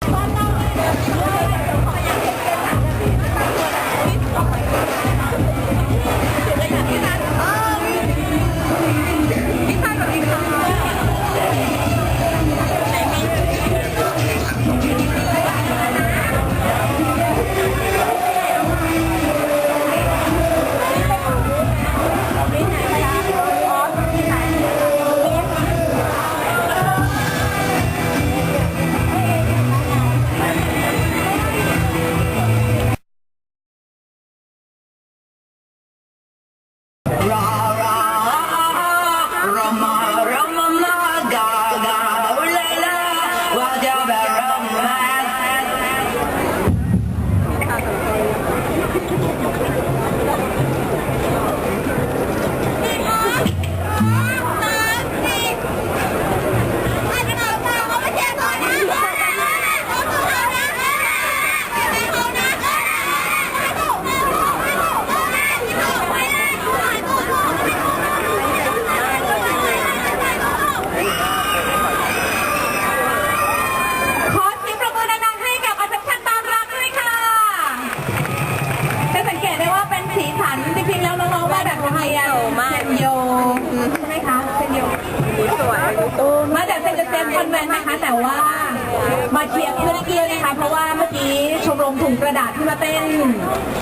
Bye. Rama, Rama, Gaga, Ooh La La, Wajah สีสันจริงๆแล้วน้องๆมาแบบไทยอะเซนโยใช่ไหมคะเซนโยสวยมาจากเซนเซนคนแวนนะคะ แต่ว่ามาเชียร์เพื่อนเกียวนะคะเพราะว่าเมื่อกี้ชมรมถุงกระดาษที่มาเต้น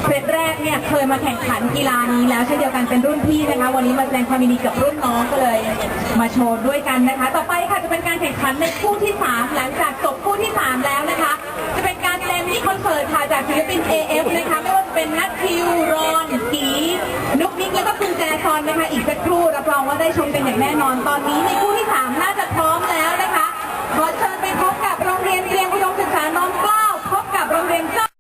เซตแรกเนี่ยเคยมาแข่งขันกีฬานี้แล้วเช่นเดียวกันเป็นรุ่นพี่นะคะ วันนี้มาแสดงความยินดีกับรุ่นน้องก็เลย มาโชว์ด้วยกันนะคะ ต่อไปค่ะจะเป็นการแข่งขันในคู่ที่3หลังจากจบคู่ที่3แล้วนะคะ จะเป็นการเต้นที่คอนเสิร์ตค่ะจากศิลปิน AF นะคะไม่ว่าจะ เป็นนัททิวรอนกีนุกนิกแล้วก็คุณแจซอนนะคะอีกสักครู่รับรองว่าได้ชมกันอย่างแน่นอนตอนนี้ในคู่